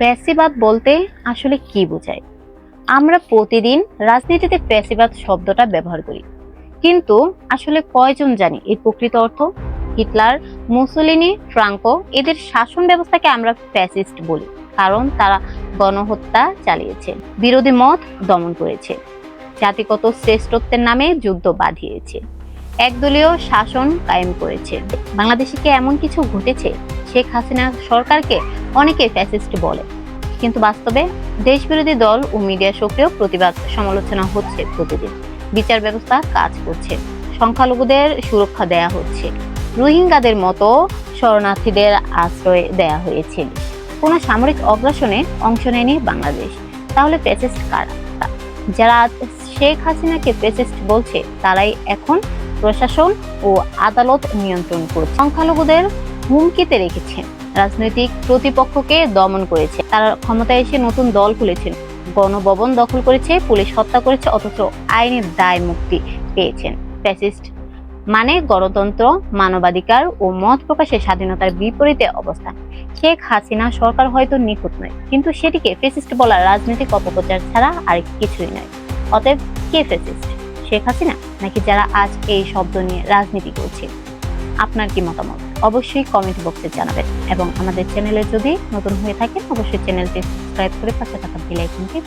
প্যাসিবাদ বলতে আসলে কি বোঝায়? আমরা প্রতিদিন রাজনীতিতে প্যাসিবাদ শব্দটা ব্যবহার করি। কিন্তু আসলে কয়জন জানি এর প্রকৃত অর্থ? হিটলার, মুসোলিনি, ফ্রাঙ্কো এদের শাসন ব্যবস্থাকে আমরা ফ্যাসিস্ট বলি, কারণ তারা গণহত্যা চালিয়েছে, বিরোধী মত দমন করেছে, জাতিগত শ্রেষ্ঠত্বের নামে যুদ্ধ বাঁধিয়েছে, একদলীয় শাসন কায়েম করেছে। বাংলাদেশে কি এমন কিছু ঘটেছে? শেখ হাসিনা সরকারকে অনেকে ফ্যাসিস্ট বলে। কিন্তু বাস্তবে দেশবিরোধী দল ও মিডিয়া সক্রিয় প্রতিবাদ সমালোচনা হচ্ছে প্রতিদিন। বিচার ব্যবস্থা কাজ করছে। সংখ্যালঘুদের সুরক্ষা দেয়া হচ্ছে। রোহিঙ্গাদের মতো শরণার্থীদের আশ্রয় দেয়া হয়েছে। কোনো সামরিক অগ্রাসনে অংশ নেয়নি বাংলাদেশ। তাহলে ফ্যাসিস্ট কারা? যারা শেখ হাসিনাকে ফ্যাসিস্ট বলছে, তারাই এখন প্রশাসন ও আদালত নিয়ন্ত্রণ করছে। সংখ্যালঘুদের হুমকিতে রেখেছেন রাজনৈতিক প্রতিপক্ষকে দমন করেছে। তারা ক্ষমতায় এসে নতুন দল খুলেছেন। গণভবন দখল করেছে, পুলিশ হত্যা করেছে, অথচ আইনের দায় মুক্তি পেয়েছেন। ফ্যাসিস্ট মানে গণতন্ত্র, মানবাধিকার ও মত প্রকাশের স্বাধীনতার বিপরীতে অবস্থান। শেখ হাসিনা সরকার হয়তো নিখুঁত নয়, কিন্তু সেটিকে ফেসিস্ট বলার রাজনৈতিক অপপ্রচার ছাড়া আর কিছুই নয়। অতএব কে ফেসিস্ট শেখ হাসিনা? নাকি যারা আজ এই শব্দ নিয়ে রাজনীতি করছে? আপনার কি মতামত? অবশ্যই কমেন্ট বক্সে জানাবেন। এবং আমাদের চ্যানেলে যদি নতুন হয়ে থাকেন, অবশ্যই চ্যানেলটি সাবস্ক্রাইব করে পাশে থাকা বেল আইকনটি